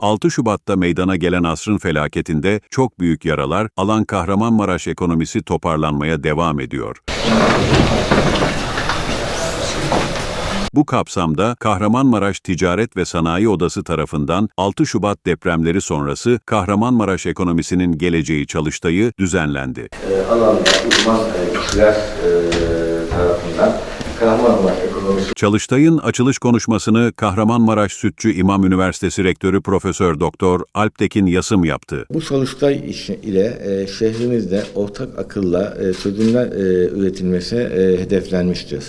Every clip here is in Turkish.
6 Şubat'ta meydana gelen asrın felaketinde çok büyük yaralar alan Kahramanmaraş ekonomisi toparlanmaya devam ediyor. Bu kapsamda Kahramanmaraş Ticaret ve Sanayi Odası tarafından 6 Şubat depremleri sonrası Kahramanmaraş ekonomisinin geleceği çalıştayı düzenlendi. e, alanda uzman e, kişiler e, tarafından Kahramanmaraş Çalıştay'ın açılış konuşmasını Kahramanmaraş Sütçü İmam Üniversitesi Rektörü Profesör Doktor Alptekin Yasım yaptı. Bu çalıştay ile e, şehrimizde ortak akılla e, çözümler e, üretilmesi e, hedeflenmiştir.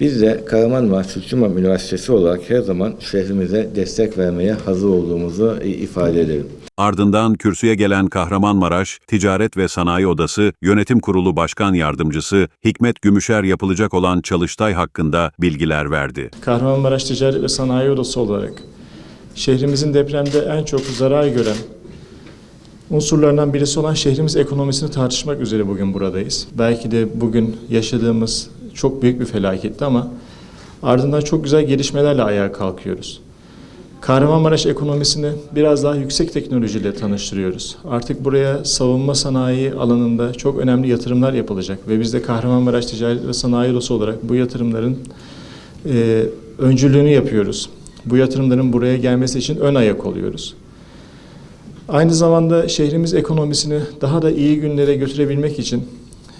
Biz de Kahramanmaraş Sütçü İmam Üniversitesi olarak her zaman şehrimize destek vermeye hazır olduğumuzu e, ifade ederim. Ardından kürsüye gelen Kahramanmaraş Ticaret ve Sanayi Odası Yönetim Kurulu Başkan Yardımcısı Hikmet Gümüşer yapılacak olan çalıştay hakkında bilgiler verdi. Kahramanmaraş Ticaret ve Sanayi Odası olarak şehrimizin depremde en çok zarar gören unsurlarından birisi olan şehrimiz ekonomisini tartışmak üzere bugün buradayız. Belki de bugün yaşadığımız çok büyük bir felaketti ama ardından çok güzel gelişmelerle ayağa kalkıyoruz. Kahramanmaraş ekonomisini biraz daha yüksek teknolojiyle tanıştırıyoruz. Artık buraya savunma sanayi alanında çok önemli yatırımlar yapılacak ve biz de Kahramanmaraş Ticaret ve Sanayi Odası olarak bu yatırımların e, öncülüğünü yapıyoruz. Bu yatırımların buraya gelmesi için ön ayak oluyoruz. Aynı zamanda şehrimiz ekonomisini daha da iyi günlere götürebilmek için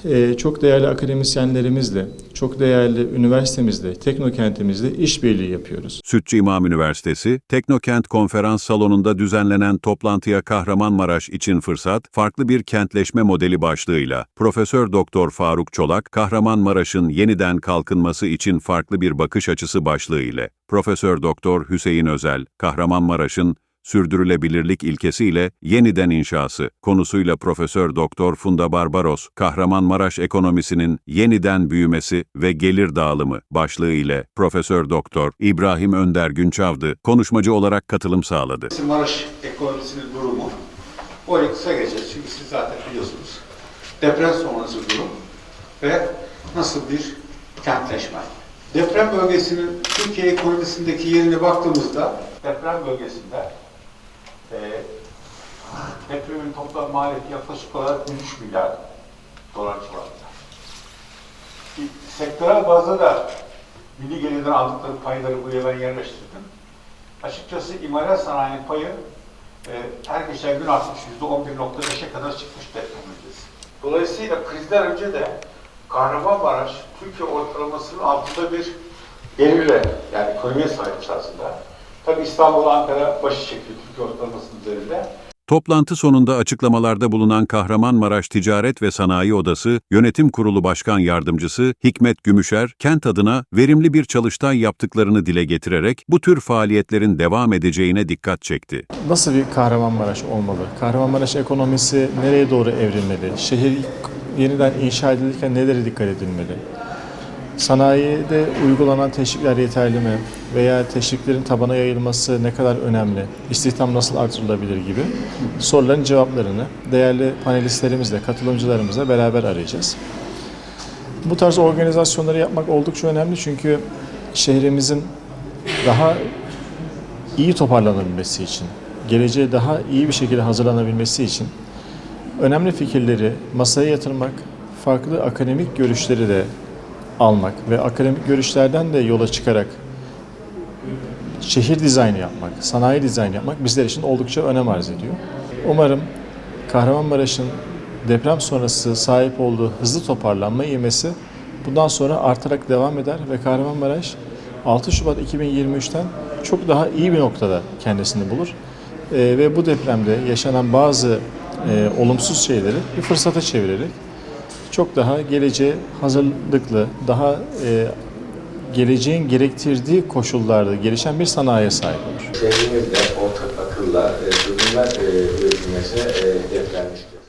e, çok değerli akademisyenlerimizle, çok değerli üniversitemizle, teknokentimizle işbirliği yapıyoruz. Sütçü İmam Üniversitesi, Teknokent Konferans Salonu'nda düzenlenen toplantıya Kahramanmaraş için fırsat, farklı bir kentleşme modeli başlığıyla Profesör Doktor Faruk Çolak, Kahramanmaraş'ın yeniden kalkınması için farklı bir bakış açısı başlığı ile Profesör Doktor Hüseyin Özel, Kahramanmaraş'ın sürdürülebilirlik ilkesiyle yeniden inşası konusuyla Profesör Doktor Funda Barbaros, Kahramanmaraş ekonomisinin yeniden büyümesi ve gelir dağılımı başlığı ile Profesör Doktor İbrahim Önder Günçavdı konuşmacı olarak katılım sağladı. Maraş ekonomisinin durumu. Oraya kısa geçeceğiz çünkü siz zaten biliyorsunuz. Deprem sonrası durum ve nasıl bir kentleşme. Deprem bölgesinin Türkiye ekonomisindeki yerine baktığımızda deprem bölgesinde e, depremin toplam maliyeti yaklaşık olarak 13 milyar dolar civarında. Sektörel bazda da milli gelirden aldıkları payları buraya ben yerleştirdim. Açıkçası imalat sanayinin payı e, her geçen gün artmış. %11.5'e kadar çıkmış deprem öncesi. Dolayısıyla krizden önce de Kahramanmaraş Türkiye ortalamasının altında bir gelirle yani ekonomiye sahip esasında. Tabii İstanbul, Ankara başı çekiyor Türkiye ortalamasının üzerinde. Toplantı sonunda açıklamalarda bulunan Kahramanmaraş Ticaret ve Sanayi Odası Yönetim Kurulu Başkan Yardımcısı Hikmet Gümüşer, kent adına verimli bir çalıştay yaptıklarını dile getirerek bu tür faaliyetlerin devam edeceğine dikkat çekti. Nasıl bir Kahramanmaraş olmalı? Kahramanmaraş ekonomisi nereye doğru evrilmeli? Şehir yeniden inşa edilirken nelere dikkat edilmeli? Sanayide uygulanan teşvikler yeterli mi? Veya teşviklerin tabana yayılması ne kadar önemli? İstihdam nasıl artırılabilir gibi soruların cevaplarını değerli panelistlerimizle, katılımcılarımızla beraber arayacağız. Bu tarz organizasyonları yapmak oldukça önemli çünkü şehrimizin daha iyi toparlanabilmesi için, geleceğe daha iyi bir şekilde hazırlanabilmesi için önemli fikirleri masaya yatırmak, farklı akademik görüşleri de almak ve akademik görüşlerden de yola çıkarak şehir dizaynı yapmak, sanayi dizaynı yapmak bizler için oldukça önem arz ediyor. Umarım Kahramanmaraş'ın deprem sonrası sahip olduğu hızlı toparlanma ivmesi bundan sonra artarak devam eder ve Kahramanmaraş 6 Şubat 2023'ten çok daha iyi bir noktada kendisini bulur. Ee, ve bu depremde yaşanan bazı e, olumsuz şeyleri bir fırsata çevirerek çok daha geleceğe hazırlıklı, daha e, geleceğin gerektirdiği koşullarda gelişen bir sanayiye sahip olur. Şehrimizde ortak akılla e, çözümler e, üretilmesi e, hedeflenmiştir.